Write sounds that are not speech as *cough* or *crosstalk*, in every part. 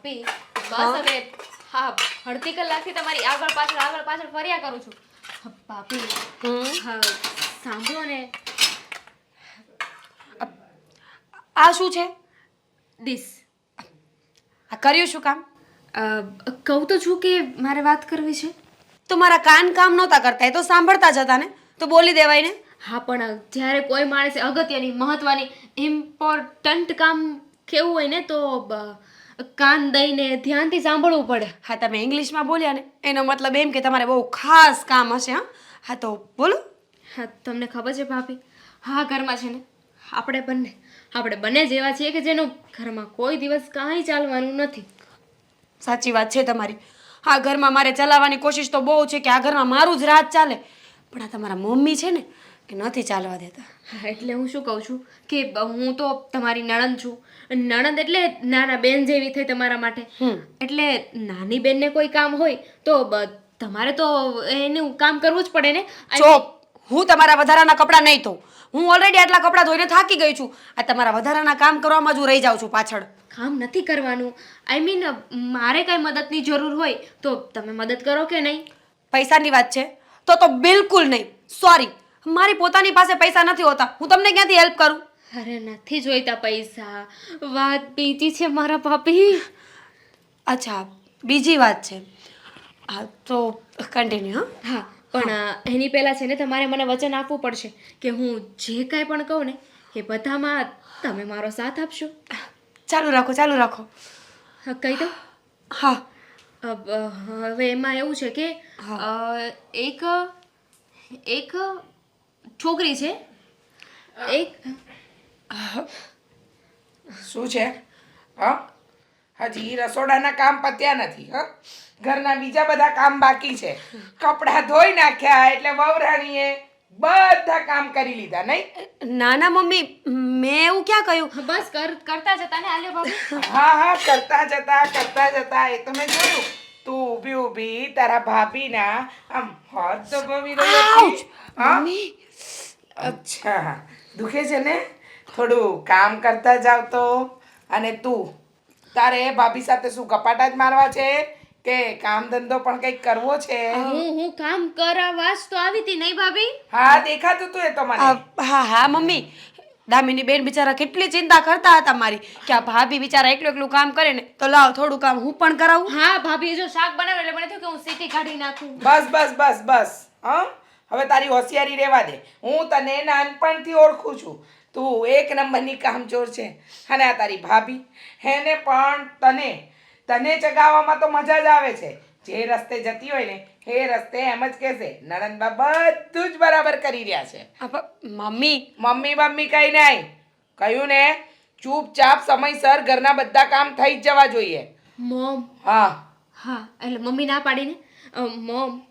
ભાભી બસ હવે હા અડધી કલાકથી તમારી આગળ પાછળ આગળ પાછળ ફર્યા કરું છું. ભાભી હા સાંભળો ને. આ શું છે? ડીશ આ કર્યું શું કામ? કહું તો છું કે મારે વાત કરવી છે. તો મારા કાન કામ નહોતા કરતા એ તો સાંભળતા જ હતા ને? તો બોલી દેવાય ને. હા પણ જ્યારે કોઈ માણસે અગત્યની મહત્વની ઇમ્પોર્ટન્ટ કામ કેવું હોય ને તો કાન દઈને ધ્યાનથી સાંભળવું પડે. હા તમે ઇંગ્લિશમાં બોલ્યા ને એનો મતલબ એમ કે તમારે બહુ ખાસ કામ હશે હા? હા તો બોલો. હા તમને ખબર છે ભાભી હા ઘરમાં છે ને આપણે બંને આપણે બંને જેવા છીએ કે જેનું ઘરમાં કોઈ દિવસ કાંઈ ચાલવાનું નથી. સાચી વાત છે તમારી. આ ઘરમાં મારે ચલાવવાની કોશિશ તો બહુ છે કે આ ઘરમાં મારું જ રાત ચાલે. પણ આ તમારા મમ્મી છે ને એ નથી ચાલવા દેતા. એટલે હું શું કહું છું કે હું તો તમારી નણંદ છું. નણંદ એટલે નાના બેન જેવી થઈ તમારા માટે. એટલે નાની બેનને કોઈ કામ હોય તો તમારે તો એનું કામ કરવું જ પડે ને. ચોપ હું તમારા વધારાના કપડાં નહીં ધોઉં. હું ઓલરેડી આટલા કપડાં ધોઈને થાકી ગઈ છું. આ તમારા વધારાના કામ કરવામાં જ હું રહી જાઉં છું પાછળ. કામ નથી કરવાનું. આઈ મીન મારે કાંઈ મદદની જરૂર હોય તો તમે મદદ કરો કે નહીં? પૈસાની વાત છે. તો તો બિલકુલ નહીં. સોરી મારી પોતાની પાસે પૈસા નથી હોતા. હું તમને ક્યાંથી હેલ્પ કરું? અરે નથી જોઈતા પૈસા. વાત બીજી છે મારા ભાભી. અચ્છા બીજી વાત છે. હા તો કન્ટિન્યુ હા? પણ એની પહેલાં છે ને તમારે મને વચન આપવું પડશે કે હું જે કાંઈ પણ કહું ને એ બધામાં તમે મારો સાથ આપશો. ચાલુ રાખો ચાલુ રાખો. હા કહી દો હા. હવે એમાં એવું છે કે એક એક છોકરી છે? એક. શું છે? હા? હજી રસોડાના કામ પત્યા નથી હ? ઘરના બીજા બધા કામ બાકી છે. કપડાં ધોઈ નાખ્યા એટલે વવરાણીએ બધા કામ કરી લીધા નહીં? ના ના મમ્મી મેં એવું ક્યાં કહ્યું? બસ કર કરતા જતા ને આલ્યો હા હા કરતા જતા કરતા જતા એ તો મેં જોયું. તું ઊભી ઊભી તારા ભાભીના આમ હાથ દબાવી રહી હતી હા? મમ્મી અચ્છા. દુખે છે ને? થોડું કામ કરતા જાવ તો. અને તું તારે ભાભી સાથે શું કપાટા જ મારવા છે? કે કામ ધંધો પણ કંઈક કરવો છે? હું હું કામ કરાવવા જ તો આવી હતી નહીં ભાભી? હા દેખાતું તું એ તો મને. હા હા મમ્મી. દામિની બેન બિચારા કેટલી ચિંતા કરતા હતા મારી. કે આ ભાભી બિચારા એકલું એકલું કામ કરે ને તો લાવ થોડું કામ હું પણ કરાવું. હા ભાભી જો શાક બનાવે એટલે મને થયું કે હું સીટી કાઢી નાખું. બસ બસ બસ બસ. હા? હવે તારી હોશિયારી રહેવા દે. હું તને નાનપણથી ઓળખું છું. તું એક નંબરની કામચોર છે. અને આ તારી ભાભી. એને પણ તને તને ચગાવવામાં તો મજા જ આવે છે. જે રસ્તે જતી હોય ને એ રસ્તે એમ જ કહેશે. નણંદબા બધું જ બરાબર કરી રહ્યા છે. મમ્મી? મમ્મી મમ્મી કઈ નહીં કહ્યું ને ચૂપચાપ સમયસર ઘરના બધા કામ થઈ જ જવા જોઈએ. મોમ? હા. હા એટલે મમ્મી ના પાડીને? મોમ.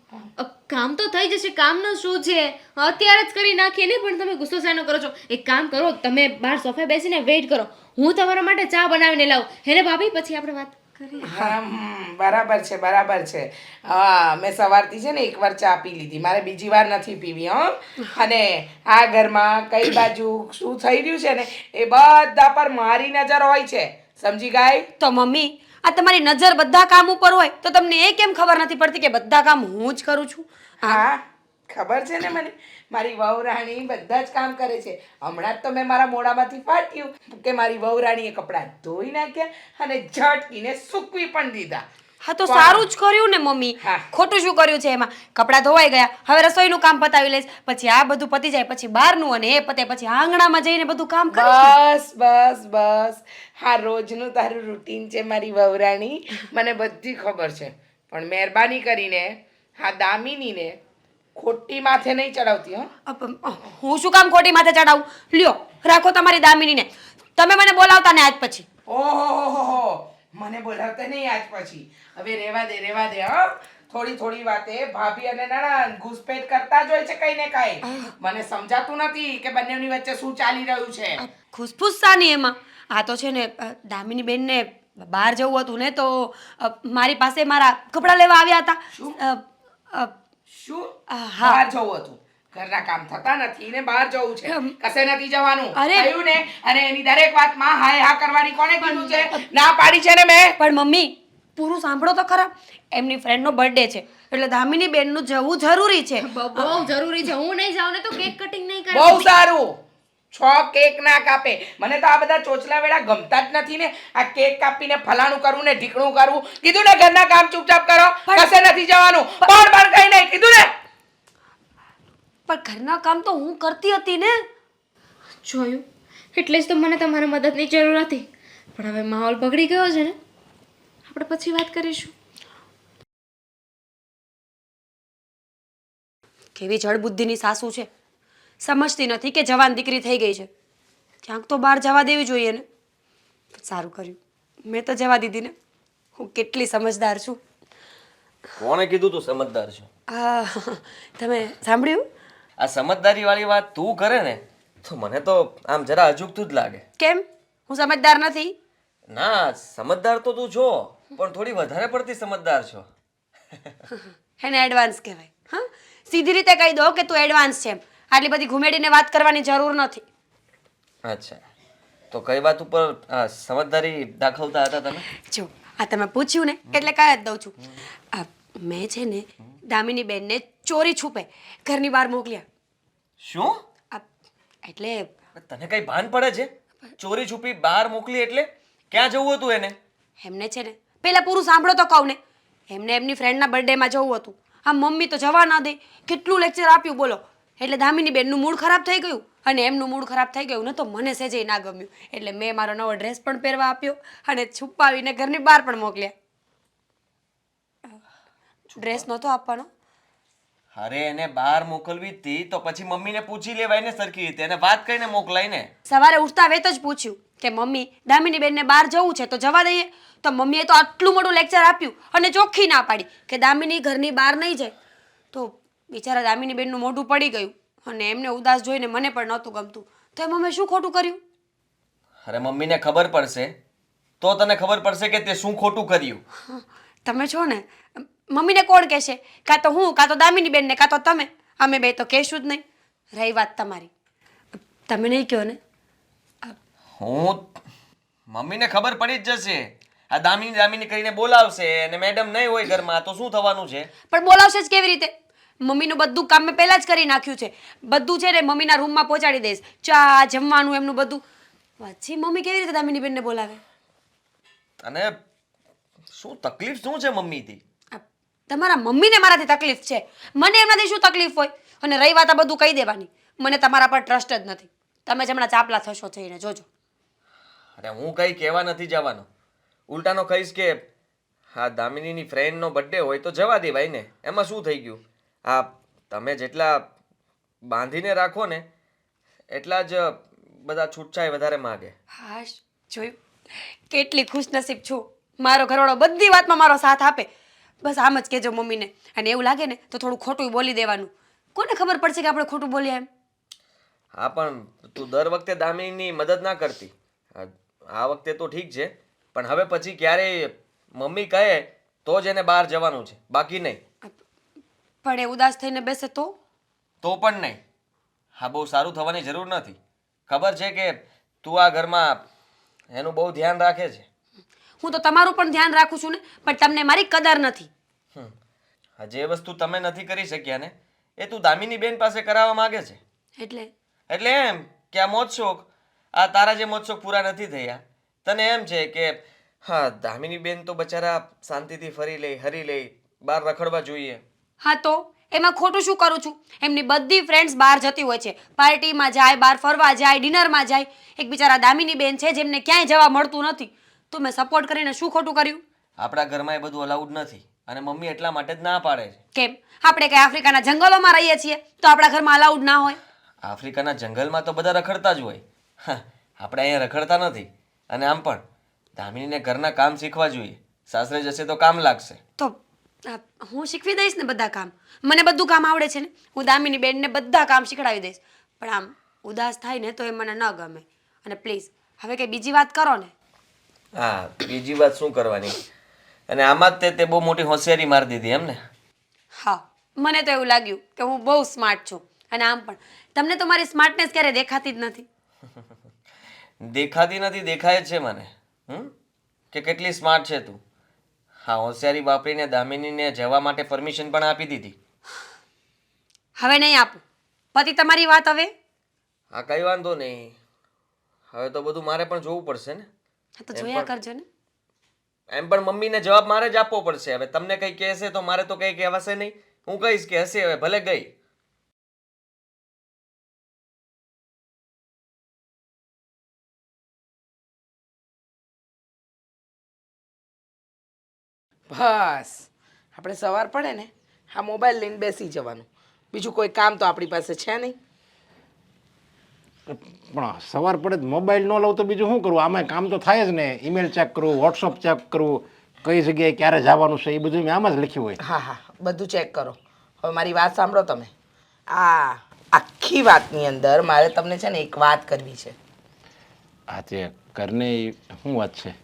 કામ તો થઈ જશે કામનું શું છે? અત્યારે જ કરી નાખીએ ને પણ તમે ગુસ્સો સાનો કરો છો. એક કામ કરો તમે બહાર સોફે બેસીને વેઇટ કરો. હું તમારા માટે ચા બનાવીને લાવું. હેને ભાભી પછી આપણે વાત બરાબર છે બરાબર છે. હા મેં સવારથી છે ને એક વાર ચા પી લીધી. મારે બીજી વાર નથી પીવી હં. અને આ ઘરમાં કઈ બાજુ શું થઈ રહ્યું છે ને એ બધા પર મારી નજર હોય છે. સમજી ગાય તો મમ્મી આ તમારી નજર બધા કામ ઉપર હોય તો તમને એ કેમ ખબર નથી પડતી કે બધા કામ હું જ કરું છું? હા. ખબર છે ને મને? મારી વહુ રાણી બધા જ કામ કરે છે. હમણાં જ તો મેં મારા મોઢામાંથી ફાટ્યું કે મારી વહુ રાણીએ કપડાં ધોઈ નાખ્યા અને ઝટકીને સૂકવી પણ દીધા. હા તો સારું જ કર્યું ને મમ્મી. ખોટું શું કર્યું છે એમાં? કપડાં ધોવાઈ ગયા. હવે રસોઈનું કામ પતાવી લઈશ. પછી આ બધું પતી જાય પછી બહારનું અને એ પતે પછી આંગણામાં જઈને બધું કામ બસ બસ બસ. હા રોજનું તારું રૂટીન છે મારી વવરાણી. મને બધી ખબર છે. પણ મહેરબાની કરીને હા દામિનીને ખોટી માથે નહીં ચડાવતી હો. હું શું કામ ખોટી માથે ચડાવું? લ્યો રાખો તમારી દામિનીને. તમે મને બોલાવતા ને આજ પછી. ઓહો મને બોલાવતા નહીં આજ પછી. હવે રેવા દે રેવા દે હો. થોડી થોડી વાતે ભાભી અને નણંદ ઘૂસપેટ કરતા જ હોય છે કઈ ને કઈ. મને સમજાતું નથી કે બંનેની વચ્ચે શું ચાલી રહ્યું છે. ખુશફુસ સાની એમાં. આ તો છે ને દામિની બેનને બહાર જવું હતું ને તો મારી પાસે મારા કપડાં લેવા આવ્યા હતા. શું? હા. બહાર જવું હતું. ઘરના કામ થતા નથી ને બહાર જવું છે. કસે નથી જવાનું! કહ્યું ને અને એની દરેક વાતમાં હાય હા કરવાની કોને કીધું છે? ના પાડી છે ને મેં? પણ મમ્મી પૂરું સાંભળો તો ખરા. એમની ફ્રેન્ડનો બર્થડે છે. એટલે દામિની બેનનું જવું જરૂરી છે. બહુ જરૂરી છે. હું નહીં જાઉં ને તો કેક કટિંગ નહીં કરે બહુ સારું. છ કેક ના કાપે. મને તો આ બધા ચોચલા વેળા ગમતા જ નથી ને. આ કેક કાપીને ફલાણું કરવું ને ઢીકણું કરવું કીધું ને ઘરના કામ ચૂપચાપ કરો. કસે નથી જવાનું. પણ પણ કઈ નહીં. કીધું ને? પણ ઘરના કામ તો હું કરતી હતી ને. જોયું. એટલે જ તો મને તમારા મદદની જરૂર હતી. પણ હવે માહોલ બગડી ગયો છે ને. આપણે પછી વાત કરીશું. કેવી જળબુદ્ધિની સાસુ છે. સમજતી નથી કે જવાન દીકરી થઈ ગઈ છે. ક્યાંક તો બહાર જવા દેવી જોઈએ ને. સારું કર્યું. મેં તો જવા દીધી ને. હું કેટલી સમજદાર છું. કોણે કીધું તું સમજદાર છું? તમે સાંભળ્યું? આ સમજદારી વાળી વાત તું કરે ને તો મને તો આમ જરા અજુગતું જ લાગે. કેમ? હું સમજદાર નથી? ના સમજદાર તો તું છો પણ થોડી વધારે પડતી સમજદાર છો. એને એડવાન્સ કહેવાય. હા? સીધી રીતે કહી દો કે તું એડવાન્સ છે આટલી બધી ઘુમેડીને વાત કરવાની જરૂર નથી. અચ્છા. તો કઈ વાત ઉપર આ સમજદારી દાખવતા હતા તમે? જો આ તમે પૂછ્યું ને એટલે કહી જ દઉં છું. આ મેં છે ને દામિની બેનને ચોરી છૂપે ઘરની બહાર મોકલ્યા. શું? આ એટલે તને કઈ ભાન પડે છે? ચોરી છુપી બહાર મોકલી એટલે ક્યાં જવું હતું એને? એમને છે ને પહેલાં પૂરું સાંભળો તો કહું ને એમને એમની ફ્રેન્ડના બર્થડેમાં જવું હતું. આ મમ્મી તો જવા ના દે કેટલું લેક્ચર આપ્યું બોલો. એટલે દામિની બેનનું મૂડ ખરાબ થઈ ગયું. અને એમનું મૂડ ખરાબ થઈ ગયું ને તો મને સેજે ના ગમ્યું. એટલે મેં મારો નવો ડ્રેસ પણ પહેરવા આપ્યો અને છુપાવીને ઘરની બહાર પણ મોકલ્યા. ડ્રેસ નહોતો આપવાનો? અરે એને બહાર મોકલવી હતી તો પછી મમ્મીને પૂછી લેવાય ને સરખી રીતે. એને વાત કરીને મોકલાય ને. સવારે ઉઠતા વેત જ પૂછ્યું કે મમ્મી દામિની બેનને બહાર જવું છે તો જવા દઈએ? તો મમ્મીએ તો આટલું મોટું લેક્ચર આપ્યું અને ચોખ્ખી ના પાડી કે દામિની ઘરની બહાર નહીં જાય. તો બિચારા દામિની બેનનું મોઢું પડી ગયું અને એમને ઉદાસ જોઈને મને પણ નહોતું ગમતું. તો એ મેં શું ખોટું કર્યું? અરે મમ્મીને ખબર પડશે. તો તને ખબર પડશે કે તે શું ખોટું કર્યું. તમે છો ને મમ્મીને કોણ કહેશે? કાં તો હું કાં તો દામિની બેનને કાં તો તમે? અમે બે તો કહેશું જ નહીં. રહી વાત તમારી. તમે નહીં કહો ને. હું મમ્મીને ખબર પડી જ જશે. આ દામિની દામિની કરીને બોલાવશે અને મેડમ નહીં હોય ઘરમાં તો શું થવાનું છે? પણ બોલાવશે જ કેવી રીતે? મમ્મીનું બધું કામ મેં પહેલાં જ કરી નાખ્યું છે. બધું છે ને મમ્મીના રૂમમાં પહોંચાડી દઈશ. ચા જમવાનું એમનું બધું. પછી મમ્મી કેવી રીતે દામિની બેનને બોલાવે? અને શું તકલીફ શું છે મમ્મીથી? તમારા મમ્મીને મારાથી તકલીફ છે. મને એમનાથી શું તકલીફ હોય? અને રહી વાત આ બધું કહી દેવાની. મને તમારા પર ટ્રસ્ટ જ નથી. તમે જ હમણાં ચાપલા થશો જઈને જોજો. અરે હું કંઈ કહેવા નથી જવાનો. ઉલટાનો કહીશ કે હા દામિનીની ફ્રેન્ડનો બર્થડે હોય તો જવા દેવાય ને એમાં શું થઈ ગયું? હા તમે જેટલા બાંધીને રાખો ને એટલા જ બધા છૂટછાય વધારે માગે. હાશ જોયું? કેટલી ખુશનસીબ છું. મારો ઘરવાળો બધી વાતમાં મારો સાથ આપે. બસ આમ જ કહેજો મમ્મીને. અને એવું લાગે ને તો થોડું ખોટું બોલી દેવાનું. કોને ખબર પડશે કે આપણે ખોટું બોલીએ એમ? હા પણ તું દર વખતે દામિનીની મદદ ના કરતી. આ વખતે તો ઠીક છે. પણ હવે પછી ક્યારેય મમ્મી કહે તો જ એને બહાર જવાનું છે. બાકી નહીં. પણ એ ઉદાસ થઈને બેસે તો? તો પણ નહીં. હા બહુ સારું થવાની જરૂર નથી. ખબર છે કે તું આ ઘરમાં એનું બહુ ધ્યાન રાખે છે. હું તો તમારું પણ ધ્યાન રાખું છું ને પણ તમને મારી કદર નથી. હમ. હા જે વસ્તુ તમે નથી કરી શક્યા ને એ તું દામિની બેન પાસે કરાવવા માંગે છે. એટલે? એટલે એમ કે આ મોજશોખ આ તારા જે મોજશોખ પૂરા નથી થયા તને એમ છે કે હા દામિની બેન તો બચારા શાંતિથી ફરી લે હરી લે બહાર રખડવા જોઈએ. હા તો? એમાં ખોટું શું કરું છું? એમની બધી ફ્રેન્ડ્સ બહાર જતી હોય છે. પાર્ટીમાં જાય બહાર ફરવા જાય ડિનરમાં જાય. એક બિચારા દામિની બેન છે જેમને ક્યાંય જવા મળતું નથી. તો મેં સપોર્ટ કરીને શું ખોટું કર્યું? આપણા ઘરમાં એ બધું અલાઉડ નથી અને મમ્મી એટલા માટે જ ના પાડે છે. કેમ? આપણે કઈ આફ્રિકાના જંગલોમાં રહીએ છીએ તો આપણા ઘરમાં અલાઉડ ના હોય. આફ્રિકાના જંગલમાં તો બધા રખડતા જ હોય. હા, આપણે અહીંયા રખડતા નથી. અને આમ પણ દામિનીને ઘરના કામ શીખવા જોઈએ. સાસરે જશે તો કામ લાગશે. તો આ, હું શીખવી દઈશ ને બધા કામ? મને બધું કામ આવડે છે ને? હું દામિની બેનને બધા કામ શીખડાવી દઈશ. પણ આમ ઉદાસ થાય ને તો એ મને ન ગમે. અને પ્લીઝ હવે કંઈ બીજી વાત કરો ને. હા બીજી વાત શું કરવાની? અને આમાં જ તે તે બહુ મોટી હોશિયારી મારી દીધી એમ ને હા મને તો એવું લાગ્યું કે હું બહુ સ્માર્ટ છું. અને આમ પણ. તમને તો મારી સ્માર્ટનેસ ક્યારે દેખાતી જ નથી. *laughs* દેખાતી નથી દેખાય જ છે મને. હમ? કે કેટલી સ્માર્ટ છે તું. હા હોશિયારી વાપરીને દામિનીને જવા માટે પરમિશન પણ આપી દીધી. હવે નહીં આપું. પતિ તમારી વાત હવે? હા કઈ વાંધો નહીં. હવે તો બધું મારે પણ જોવું પડશે ને? હા તો જોયા કરજો ને. એમ પણ મમ્મીને જવાબ મારે જ આપવો પડશે. હવે તમને કંઈ કહેશે તો મારે તો કંઈ કહેવાશે નહીં. હું કહીશ કે હશે હવે ભલે ગઈ. બસ. આપણે સવાર પડે ને આ મોબાઈલ લઈને બેસી જવાનું. બીજું કોઈ કામ તો આપણી પાસે છે નહીં. પણ સવાર પડે જ મોબાઈલ ન લઉં તો બીજું શું કરવું આમાં કામ તો થાય જ ને. ઈમેલ ચેક કરવું વોટ્સઅપ ચેક કરવું કઈ જગ્યાએ ક્યારે જવાનું છે એ બધું મેં આમ જ લખ્યું હોય. હા હા બધું ચેક કરો. હવે મારી વાત સાંભળો તમે. આ આખી વાતની અંદર મારે તમને છે ને એક વાત કરવી છે. હા તે ઘરની શું વાત છે?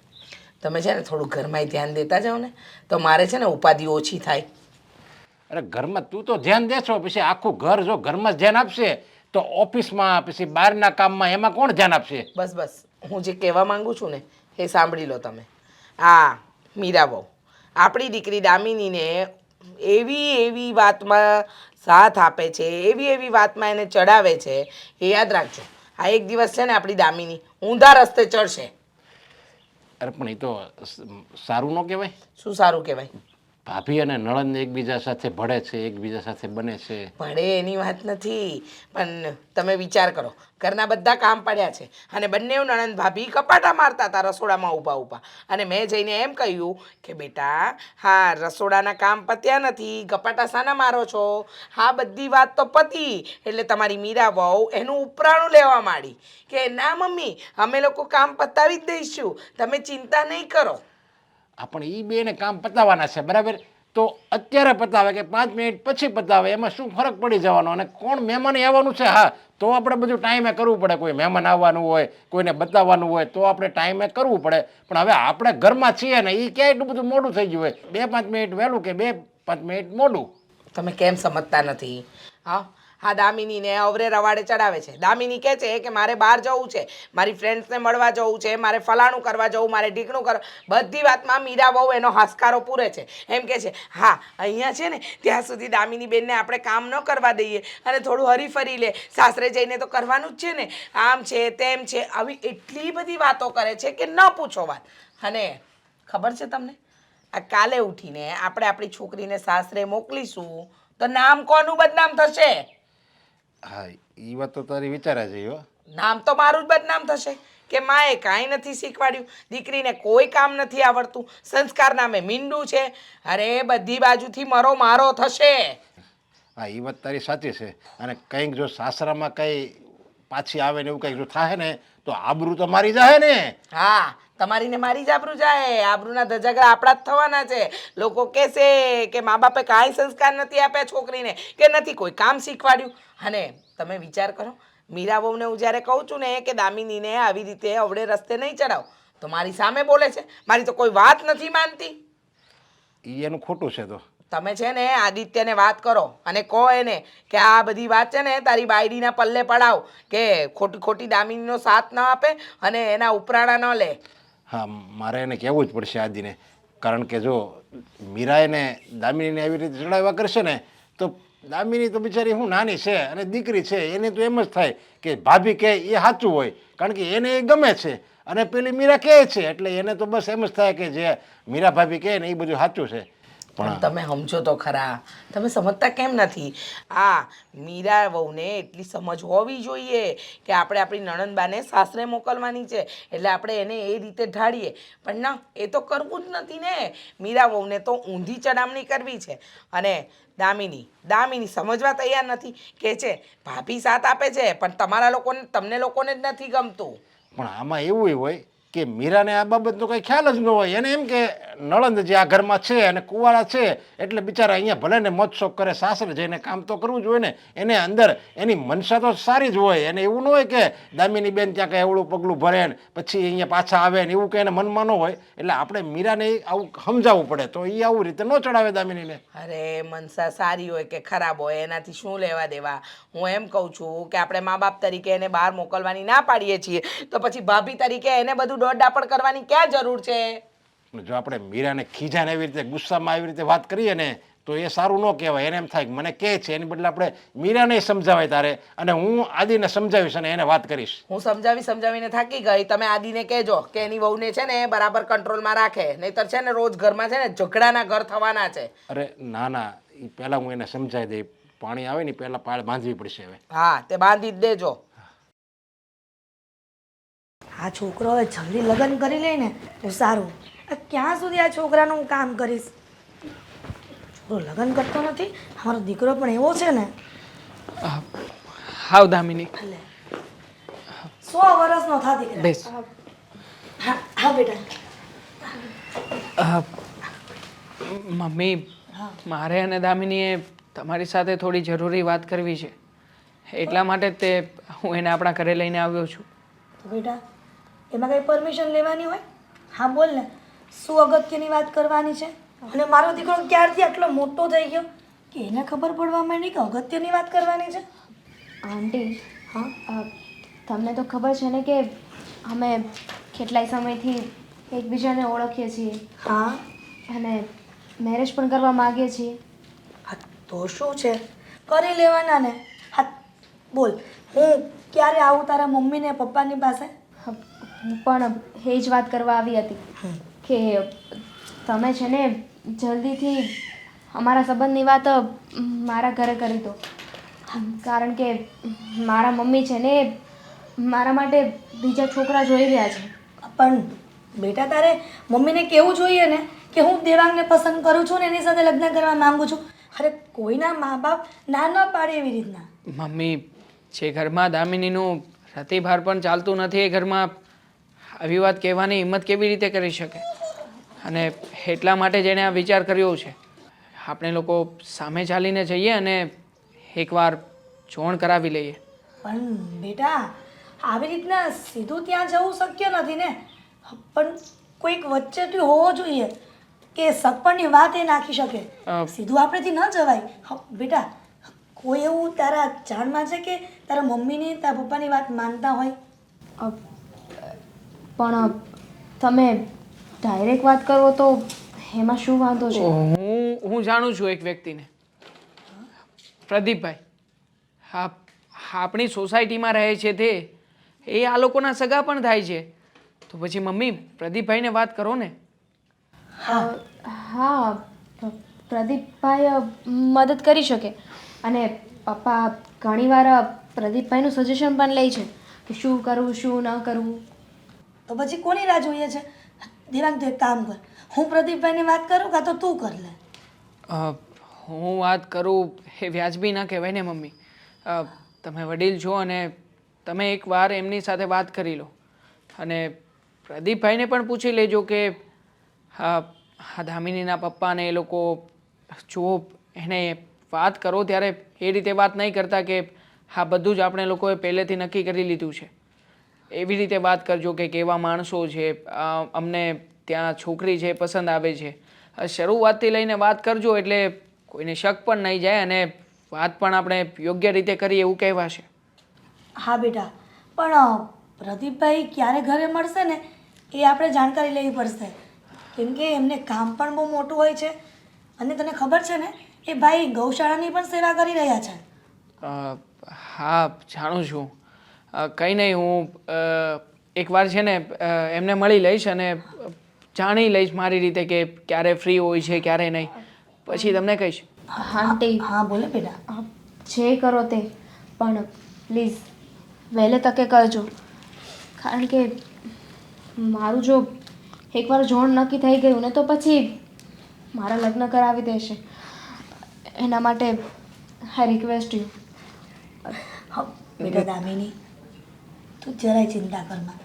તમે છે ને થોડું ઘરમાંય ધ્યાન દેતા જાઓ ને તો મારે છે ને ઉપાધિ ઓછી થાય. અરે ઘરમાં તું તો ધ્યાન દેશો પછી આખું ઘર જો ઘરમાં જ ધ્યાન આપશે તો ઓફિસમાં પછી બહારના કામમાં એમાં કોણ ધ્યાન આપશે? બસ બસ. હું જે કહેવા માંગુ છું ને એ સાંભળી લો તમે. આ મીરા બહુ આપણી દીકરી દામિનીને એવી એવી વાતમાં સાથ આપે છે એવી એવી વાતમાં એને ચડાવે છે એ યાદ રાખજો. આ એક દિવસ છે ને આપણી દામિની ઊંધા રસ્તે ચડશે. અરે પણ એ તો સારું ન કહેવાય. શું સારું કહેવાય? ભાભી અને નણંદ એકબીજા સાથે ભળે છે, એકબીજા સાથે બને છે. ભળે એની વાત નથી, પણ તમે વિચાર કરો, ઘરના બધા કામ પડ્યા છે અને બંને નણંદ ભાભી કપાટા મારતા હતા રસોડામાં ઊભા ઊભા. અને મેં જઈને એમ કહ્યું કે, બેટા, હા, રસોડાના કામ પત્યા નથી કપાટા શાના મારો છો? હા, બધી વાત તો પતી, એટલે તમારી મીરા વહુ એનું ઉપરાણું લેવા માંડી. કે, ના, મમ્મી, અમે લોકો કામ પતાવી જ દઈશું, તમે ચિંતા નહીં કરો. આ પણ એ બેને કામ પતાવવાના છે, બરાબર? તો અત્યારે પતાવે કે પાંચ મિનિટ પછી પતાવે, એમાં શું ફરક પડી જવાનો અને કોણ મહેમાને આવવાનું છે? હા, તો આપણે બધું ટાઈમે કરવું પડે. કોઈ મહેમાન આવવાનું હોય, કોઈને બતાવવાનું હોય, તો આપણે ટાઈમે કરવું પડે. પણ હવે આપણે ઘરમાં છીએ ને એ ક્યાંય એટલું બધું મોડું થઈ ગયું હોય. બે પાંચ મિનિટ વહેલું કે બે પાંચ મિનિટ મોડું? તમે કેમ સમજતા નથી? હા હા દામિનીને અવરે રવાડે ચડાવે છે. દામિની કહે છે કે મારે બહાર જવું છે. મારી ફ્રેન્ડ્સને મળવા જવું છે. મારે ફલાણું કરવા જવું, મારે ઢીકણું કર, બધી વાતમાં મીરા બહુ એનો હાસકારો પૂરે છે. એમ કે છે, હા, અહીંયા છે ને, ત્યાં સુધી દામિની બેનને આપણે કામ ન કરવા દઈએ અને થોડું હરીફરી લે. સાસરે જઈને તો કરવાનું જ છે ને. આમ છે, તેમ છે. આવી એટલી બધી વાતો કરે છે કે ન પૂછો વાત. અને ખબર છે તમને? આ કાલે ઉઠીને આપણે આપણી છોકરીને સાસરે મોકલીશું તો નામ કોનું બદનામ થશે? હા એ વાત તો તારી વિચારા જઈ હો. નામ તો મારું જ બદનામ થશે કે માએ કાંઈ નથી શીખવાડ્યું દીકરીને કોઈ કામ નથી આવડતું સંસ્કાર નામે મીંડું છે. અરે બધી બાજુથી મરો મારો થશે. હા એ વાત તારી સાચી છે. અને કંઈક જો સાસરામાં કંઈ પાછી આવે ને એવું કંઈક જો થાય ને તો આબરૂ તો મારી જાય ને. હા તમારી ને મારી જ આબરૂ જાય આબરૂના ધજાગરા આપણા જ થવાના છે. લોકો કહેશે કે મા બાપે કાંઈ સંસ્કાર નથી આપ્યા છોકરીને કે નથી કોઈ કામ શીખવાડ્યું. અને તમે વિચાર કરો મીરા બહુને હું જ્યારે કહું છું ને કે દામિનીને આવી રીતે અવડે રસ્તે નહીં ચડાવ તો મારી સામે બોલે છે. મારી તો કોઈ વાત નથી માનતી. એનું ખોટું છે તો. તમે છે ને આદિત્યને વાત કરો અને કહો એને કે આ બધી વાત છે ને તારી બાયડીના પલ્લે પડાવ કે ખોટી ખોટી દામિનીનો સાથ ન આપે અને એના ઉપરાણા ન લે. હા, મારે એને કહેવું જ પડશે આદિને. કારણ કે જો મીરા એને દામિનીને આવી રીતે ચડાવ્યા કરશે ને, તો દામિની તો બિચારી હું નાની છે અને દીકરી છે, એને તો એમ જ થાય કે ભાભી કહે એ સાચું હોય, કારણ કે એને એ ગમે છે. અને પેલી મીરા કહે છે, એટલે એને તો બસ એમ જ થાય કે જે મીરા ભાભી કહે ને એ બધું સાચું છે. પણ તમે સમજો તો ખરા. તમે સમજતા કેમ નથી? આ મીરા વહુને એટલી સમજ હોવી જોઈએ કે આપણે આપણી નણંદબાને સાસરે મોકલવાની છે. એટલે આપણે એને એ રીતે ઢાળીએ. પણ ના એ તો કરવું જ નથી ને. મીરા વહુને તો ઊંધી ચડામણી કરવી છે. અને દામિની દામિની સમજવા તૈયાર નથી. કે છે ભાભી સાથ આપે છે પણ તમારા લોકોને તમને લોકોને જ નથી ગમતું. પણ આમાં એવું હોય કે મીરાને આ બાબતનો કંઈ ખ્યાલ જ ન હોય. એને એમ કે નળંદ જે આ ઘરમાં છે અને કુવાળા છે, એટલે બિચારા અહીંયા ભલે ને મોજશોખ કરે, સાસરે જઈને કામ તો કરવું જ હોય ને, એને અંદર એની મનસા તો સારી જ હોય. એને એવું ન હોય કે દામિની બેન ત્યાં કંઈ એવડું પગલું ભરે ને પછી અહીંયા પાછા આવે ને એવું કંઈ એને મનમાં ન હોય. એટલે આપણે મીરાને આવું સમજાવવું પડે. તો એ આવું રીતે ન ચડાવે દામિનીને. અરે, મનસા સારી હોય કે ખરાબ હોય, એનાથી શું લેવા દેવા? હું એમ કહું છું કે આપણે મા બાપ તરીકે એને બહાર મોકલવાની ના પાડીએ છીએ, તો પછી ભાભી તરીકે એને બધું દોડ દાપડ કરવાની ક્યાં જરૂર છે? જો આપણે મીરાને ખીજાને એવી રીતે ગુસ્સામાં આવી રીતે વાત કરીએ ને તો એ સારું ન કહેવાય. એને એમ થાય મને કહે છે એની બદલે આપણે મીરાને સમજાવાય તારે અને હું આદિને સમજાવીશ અને એને વાત કરીશ. હું સમજાવી સમજાવીને થાકી ગઈ. તમે આદિને કહેજો કે એની વહુને છે ને બરાબર કંટ્રોલમાં રાખે. નહીતર છે ને રોજ ઘરમાં છે ને ઝઘડાના ઘર થવાના છે. અરે ના ના. એ પહેલાં હું એને સમજાવી દઈ. પાણી આવે ને પહેલાં પાળ બાંધવી પડશે હવે. હા તે બાંધી જ દેજો. આ છોકરો હવે જલ્દી લગ્ન કરી લે ને તો સારું. ક્યાં સુધી આ છોકરાનું હું કામ કરીશ? છોકરો લગ્ન કરતો નથી અમારો દીકરો પણ એવો છે ને. હાવ દામિની. ભલે. સો વર્ષનો થા દીકરા. બેસ. હા હા બેટા. મમ્મી મારે અને દામિનીએ તમારી સાથે થોડી જરૂરી વાત કરવી છે. એટલા માટે તે હું એને આપણા ઘરે લઈને આવ્યો છું. બેટા એમાં કંઈ પરમિશન લેવાની હોય? હા બોલ ને. શું અગત્યની વાત કરવાની છે? અને મારો દીકરો ક્યારથી આટલો મોટો થઈ ગયો કે એને ખબર પડવા માંડી કે અગત્યની વાત કરવાની છે? આંટી હા તમને તો ખબર છે ને કે અમે કેટલાય સમયથી એકબીજાને ઓળખીએ છીએ. હા. અને મેરેજ પણ કરવા માગીએ છીએ. હા તો શું છે? કરી લેવાના ને. હા બોલ. હું ક્યારે આવું તારા મમ્મી ને પપ્પાની પાસે? હ, પણ એ જ વાત કરવા આવી હતી કે તમે છે ને જલ્દીથી અમારા સંબંધની વાત મારા ઘરે કરી દો. કારણ કે મારા મમ્મી છે ને મારા માટે બીજા છોકરા જોઈ રહ્યા છે. પણ બેટા તારે મમ્મીને કેવું જોઈએ ને કે હું દેવાંગને પસંદ કરું છું ને એની સાથે લગ્ન કરવા માંગુ છું? અરે કોઈના મા બાપ ના ન પાડે એવી રીતના. મમ્મી છે ઘરમાં દામિનીનું રતિભાર પણ ચાલતું નથી એ ઘરમાં આવી વાત કહેવાની હિંમત કેવી રીતે કરી શકે? અને એટલા માટે જેણે આ વિચાર કર્યો છે. આપણે લોકો સામે ચાલીને જઈએ અને એકવાર જોણ કરાવી લઈએ. પણ બેટા આવી રીતના સીધું ત્યાં જવું શક્ય નથી ને. પણ કોઈક વચ્ચેથી હોવો જોઈએ કે સગપણની વાત એ નાખી શકે. સીધું આપણેથી ન જવાય. હ, બેટા કોઈ એવું તારા જાણમાં છે કે તારા મમ્મીની તારા પપ્પાની વાત માનતા હોય? પણ તમે ડાયરેક્ટ વાત કરો તો એમાં શું વાંધો છે? હું હું જાણું છું એક વ્યક્તિને. પ્રદીપભાઈ હા આપણી સોસાયટીમાં રહે છે તે. એ આ લોકોના સગા પણ થાય છે. તો પછી મમ્મી પ્રદીપભાઈને વાત કરો ને. હા પ્રદીપભાઈ મદદ કરી શકે. અને પપ્પા ઘણીવાર પ્રદીપભાઈનું સજેશન પણ લે છે કે શું કરવું શું ન કરવું. તો પછી કોની રાહ જોઈએ છે? દિવાંગ તું એક કામ કર. હું પ્રદીપભાઈને વાત કરું કાં તો તું કર લે? હું વાત કરું એ વ્યાજબી ના કહેવાય ને મમ્મી. તમે વડીલ છો અને તમે એકવાર એમની સાથે વાત કરી લો. અને પ્રદીપભાઈને પણ પૂછી લેજો કે, હા દામિનીના પપ્પાને એ લોકો જો એને વાત કરો ત્યારે એ રીતે વાત નહીં કરતા કે, હા, બધું જ આપણે લોકોએ પહેલેથી નક્કી કરી લીધું છે. એવી રીતે વાત કરજો કે કેવા માણસો છે અમને ત્યાં છોકરી છે પસંદ આવે છે. શરૂઆતથી લઈને વાત કરજો એટલે કોઈને શક પણ નહીં જાય અને વાત પણ આપણે યોગ્ય રીતે કરીએ એવું કહેવાશે. હા બેટા પણ પ્રદીપભાઈ ક્યારે ઘરે મળશે ને એ આપણે જાણકારી લેવી પડશે. કેમ કે એમને કામ પણ બહુ મોટું હોય છે અને તને ખબર છે ને એ ભાઈ ગૌશાળાની પણ સેવા કરી રહ્યા છે. હા જાણું છું. કંઈ નહીં હું એકવાર છે ને એમને મળી લઈશ અને જાણી લઈશ મારી રીતે કે ક્યારે ફ્રી હોય છે ક્યારે નહીં. પછી તમને કહીશ. આંટી હા બોલે બેટા. આપ જે કરો તે પણ પ્લીઝ વહેલે તકે કરજો. કારણ કે મારું જો એકવાર જોણ નક્કી થઈ ગયું ને તો પછી મારા લગ્ન કરાવી દેશે. એના માટે આઈ રિક્વેસ્ટ યુ હા બેટા દામિની તું જરાય ચિંતા કરમાં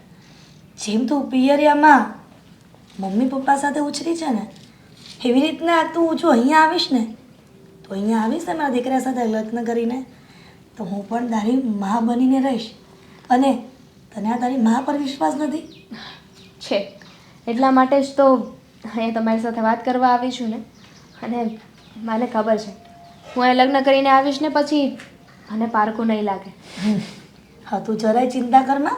જેમ તું પિયરિયામાં મમ્મી પપ્પા સાથે ઉછરી છે ને એવી રીતના તું જો અહીંયા આવીશ ને તો અહીંયા આવીશ ને મારા દીકરા સાથે લગ્ન કરીને તો હું પણ તારી મા બનીને રહીશ. અને તને આ તારી મા પર વિશ્વાસ નથી? છે. એટલા માટે જ તો અહીંયા તમારી સાથે વાત કરવા આવી છું ને. અને મને ખબર છે. હું એ લગ્ન કરીને આવીશ ને પછી મને પારકું નહીં લાગે. હા તું જરાય ચિંતા કરમાં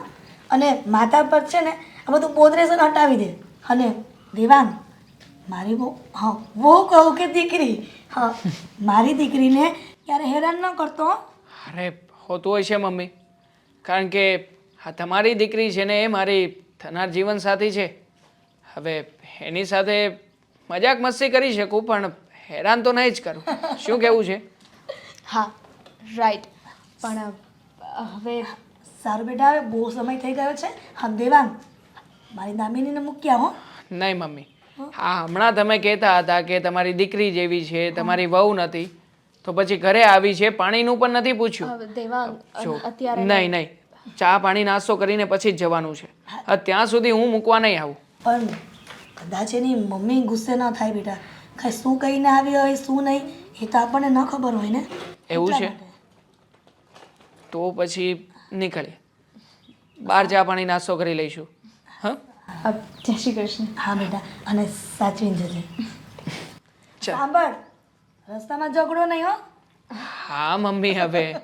અને માતા પર છે ને આ બધું પોદરેસન હટાવી દે. અને દેવાંગ મારી બહુ હા બહુ કહું કે દીકરી. હા મારી દીકરીને ક્યારે હેરાન ન કરતો હો. અરે હોતું હોય છે મમ્મી. કારણ કે આ તમારી દીકરી છે ને એ મારી થનાર જીવનસાથી છે. હવે એની સાથે મજાક મસ્તી કરી શકું પણ હેરાન તો નહીં જ કરું. શું કહેવું છે? હા રાઈટ પણ હવે સારું બેટા હવે બહુ સમય થઈ ગયો છે. હા દેવાંગ મારી દામિનીને મૂક્યા હો નહીં મમ્મી. હા. હમણાં તમે કહેતા હતા કે તમારી દીકરી જેવી છે તમારી વહુ નથી. તો પછી ઘરે આવી છે પાણીનું પણ નથી પૂછ્યું. હવે દેવાંગ અત્યારે નહીં નહીં. ચા પાણી નાસ્તો કરીને પછી જ જવાનું છે. ત્યાં સુધી હું મૂકવા નહીં આવું. પણ કદાચ એની મમ્મી ગુસ્સે ન થાય બેટા. કઈ શું કહીને આવી હોય શું નહીં એ તો આપણને ન ખબર હોય ને. એવું છે. તો પછી નીકળીએ બહાર ચા પાણી નાસ્તો કરી લઈશું. હા? જય શ્રી કૃષ્ણ. હા બેટા. અને સાચવીને જજે. સાંભળ. રસ્તામાં ઝઘડો નહીં હો. હા મમ્મી હવે.